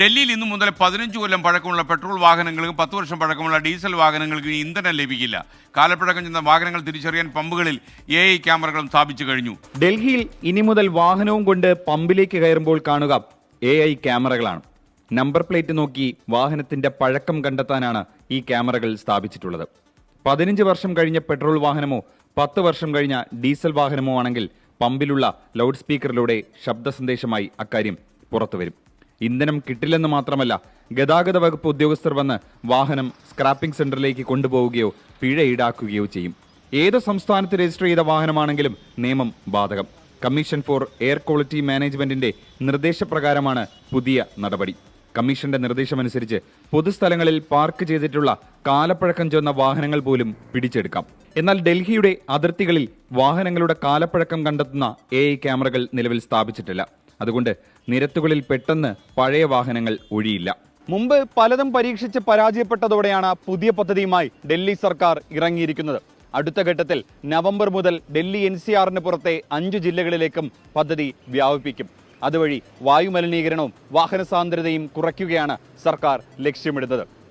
ഡൽഹിയിൽ ഇന്നു മുതൽ പതിനഞ്ച് കൊല്ലം പഴക്കമുള്ള പെട്രോൾ വാഹനങ്ങൾക്കും പത്ത് വർഷം പഴക്കമുള്ള ഡീസൽ വാഹനങ്ങൾക്കും ഇന്ധനം ലഭിക്കില്ല. കാലപ്പഴക്കം ചെന്ന വാഹനങ്ങൾ തിരിച്ചറിയാൻ പമ്പുകളിൽ എ ഐ ക്യാമറകളും സ്ഥാപിച്ചു കഴിഞ്ഞു. ഡൽഹിയിൽ ഇനി മുതൽ വാഹനവും കൊണ്ട് പമ്പിലേക്ക് കയറുമ്പോൾ കാണുക എ ഐ ക്യാമറകളാണ്. നമ്പർ പ്ലേറ്റ് നോക്കി വാഹനത്തിന്റെ പഴക്കം കണ്ടെത്താനാണ് ഈ ക്യാമറകൾ സ്ഥാപിച്ചിട്ടുള്ളത്. പതിനഞ്ച് വർഷം കഴിഞ്ഞ പെട്രോൾ വാഹനമോ പത്ത് വർഷം കഴിഞ്ഞ ഡീസൽ വാഹനമോ ആണെങ്കിൽ പമ്പിലുള്ള ലൗഡ് സ്പീക്കറിലൂടെ ശബ്ദ സന്ദേശമായി അക്കാര്യം പുറത്തുവരും. ഇന്ധനം കിട്ടില്ലെന്ന് മാത്രമല്ല ഗതാഗത വകുപ്പ് ഉദ്യോഗസ്ഥർ വന്ന് വാഹനം സ്ക്രാപ്പിംഗ് സെന്ററിലേക്ക് കൊണ്ടുപോവുകയോ പിഴ ഈടാക്കുകയോ ചെയ്യും. ഏത് സംസ്ഥാനത്ത് രജിസ്റ്റർ ചെയ്ത വാഹനമാണെങ്കിലും നിയമം ബാധകം. കമ്മീഷൻ ഫോർ എയർ ക്വാളിറ്റി മാനേജ്മെന്റിന്റെ നിർദ്ദേശപ്രകാരമാണ് പുതിയ നടപടി. കമ്മീഷന്റെ നിർദ്ദേശമനുസരിച്ച് പൊതുസ്ഥലങ്ങളിൽ പാർക്ക് ചെയ്തിട്ടുള്ള കാലപ്പഴക്കം ചെന്ന വാഹനങ്ങൾ പോലും പിടിച്ചെടുക്കാം. എന്നാൽ ഡൽഹിയുടെ അതിർത്തികളിൽ വാഹനങ്ങളുടെ കാലപ്പഴക്കം കണ്ടെത്തുന്ന എ ക്യാമറകൾ നിലവിൽ സ്ഥാപിച്ചിട്ടില്ല. അതുകൊണ്ട് നിരത്തുകളിൽ പെട്ടെന്ന് പഴയ വാഹനങ്ങൾ ഒഴിയില്ല. മുമ്പ് പലതും പരീക്ഷിച്ച് പരാജയപ്പെട്ടതോടെയാണ് പുതിയ പദ്ധതിയുമായി ഡൽഹി സർക്കാർ ഇറങ്ങിയിരിക്കുന്നത്. അടുത്ത ഘട്ടത്തിൽ നവംബർ മുതൽ ഡൽഹി എൻ സി ആറിന് പുറത്തെ അഞ്ച് ജില്ലകളിലേക്കും പദ്ധതി വ്യാപിപ്പിക്കും. അതുവഴി വായുമലിനീകരണവും വാഹന സാന്ദ്രതയും കുറയ്ക്കുകയാണ് സർക്കാർ ലക്ഷ്യമിടുന്നത്.